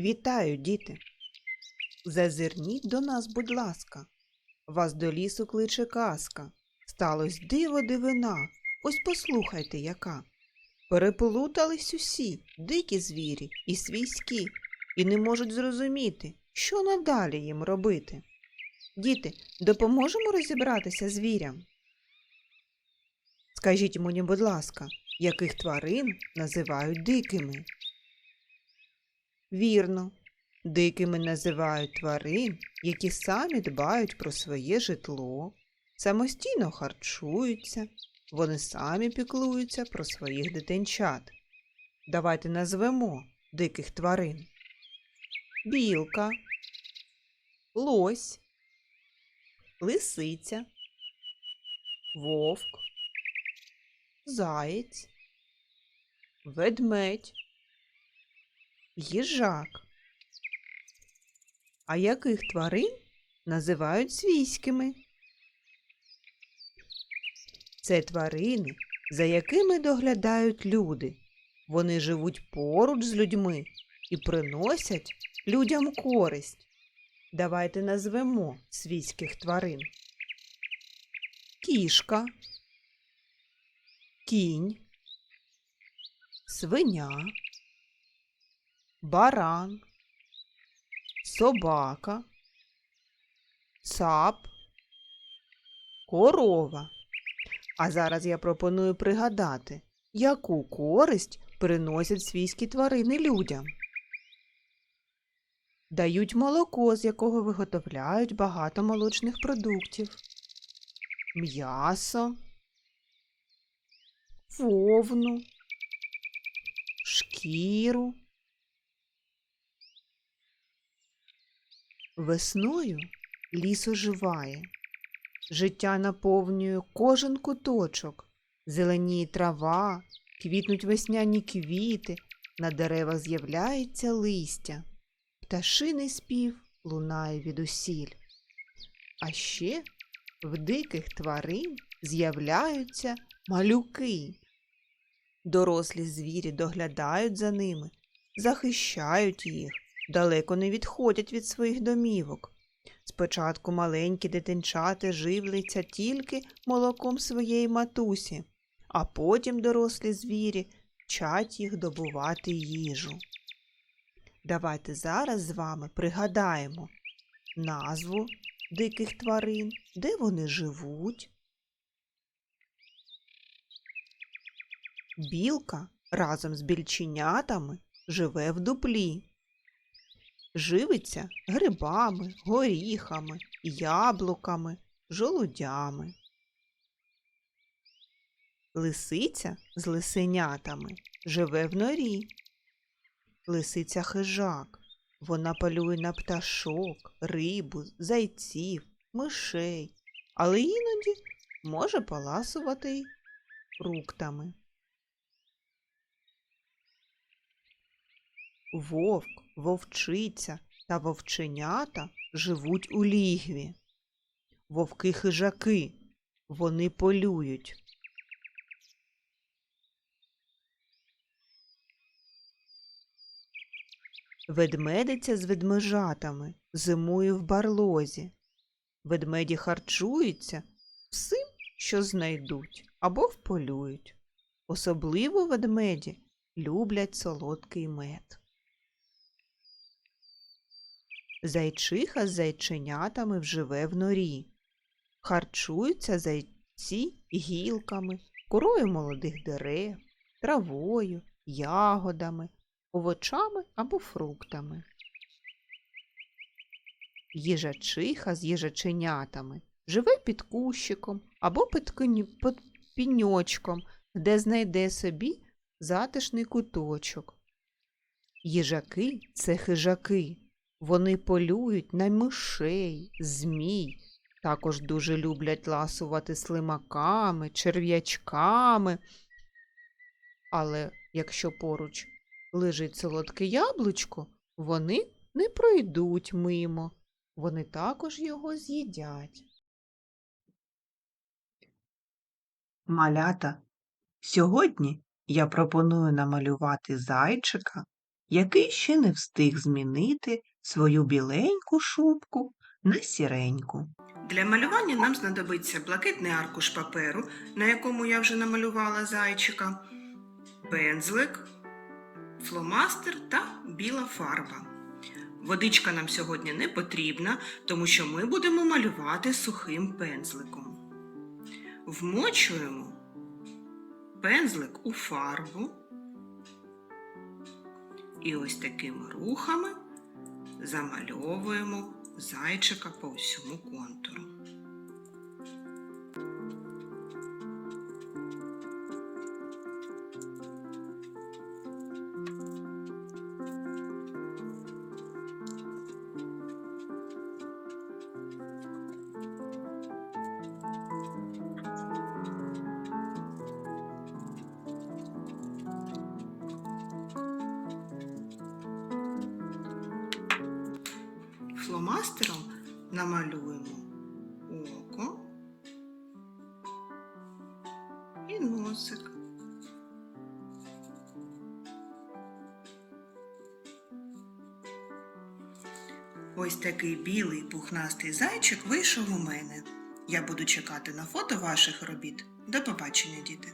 Вітаю, діти! Зазирніть до нас, будь ласка. Вас до лісу кличе казка. Сталось диво дивина. Ось послухайте, яка. Переплутались усі, дикі звірі і свійські, і не можуть зрозуміти, що надалі їм робити. Діти, допоможемо розібратися звірям? Скажіть мені, будь ласка, яких тварин називають дикими? Вірно, дикими називають тварин, які самі дбають про своє житло, самостійно харчуються, вони самі піклуються про своїх дитинчат. Давайте назвемо диких тварин. Білка, лось, лисиця, вовк, заєць, ведмедь, їжак. А яких тварин називають свійськими? Це тварини, за якими доглядають люди. Вони живуть поруч з людьми і приносять людям користь. Давайте назвемо свійських тварин. Кішка, кінь, свиня, баран, собака, цап, корова. А зараз я пропоную пригадати, яку користь приносять свійські тварини людям. Дають молоко, з якого виготовляють багато молочних продуктів, м'ясо, вовну, шкіру. Весною ліс оживає, життя наповнює кожен куточок, зеленіє трава, квітнуть весняні квіти, на деревах з'являється листя, пташиний спів лунає відусіль. А ще в диких тварин з'являються малюки. Дорослі звірі доглядають за ними, захищають їх, далеко не відходять від своїх домівок. Спочатку маленькі дитинчата живляться тільки молоком своєї матусі, а потім дорослі звірі вчать їх добувати їжу. Давайте зараз з вами пригадаємо назву диких тварин, де вони живуть. Білка разом з більченятами живе в дуплі. Живиться грибами, горіхами, яблуками, жолудями. Лисиця з лисенятами живе в норі. Лисиця хижак. Вона полює на пташок, рибу, зайців, мишей, але іноді може поласувати й фруктами. Вовк, вовчиця та вовченята живуть у лігві. Вовки хижаки, вони полюють. Ведмедиця з ведмежатами зимує в барлозі. Ведмеді харчуються всім, що знайдуть або вполюють. Особливо ведмеді люблять солодкий мед. Зайчиха з зайченятами вживе в норі. Харчуються зайці гілками, корою молодих дерев, травою, ягодами, овочами або фруктами. Їжачиха з їжаченятами живе під кущиком або під, коні- під піньочком, де знайде собі затишний куточок. Їжаки це хижаки. Вони полюють на мишей, змій, також дуже люблять ласувати слимаками, черв'ячками. Але якщо поруч лежить солодке яблучко, вони не пройдуть мимо. Вони також його з'їдять. Малята, сьогодні я пропоную намалювати зайчика який ще не встиг змінити свою біленьку шубку на сіреньку. Для малювання нам знадобиться блакитний аркуш паперу, на якому я вже намалювала зайчика, пензлик, фломастер та біла фарба. Водичка нам сьогодні не потрібна, тому що ми будемо малювати сухим пензликом. Вмочуємо пензлик у фарбу і ось такими рухами замальовуємо зайчика по всьому контуру. Фломастером намалюємо око і носик. Ось такий білий пухнастий зайчик вийшов у мене. Я буду чекати на фото ваших робіт. До побачення, діти!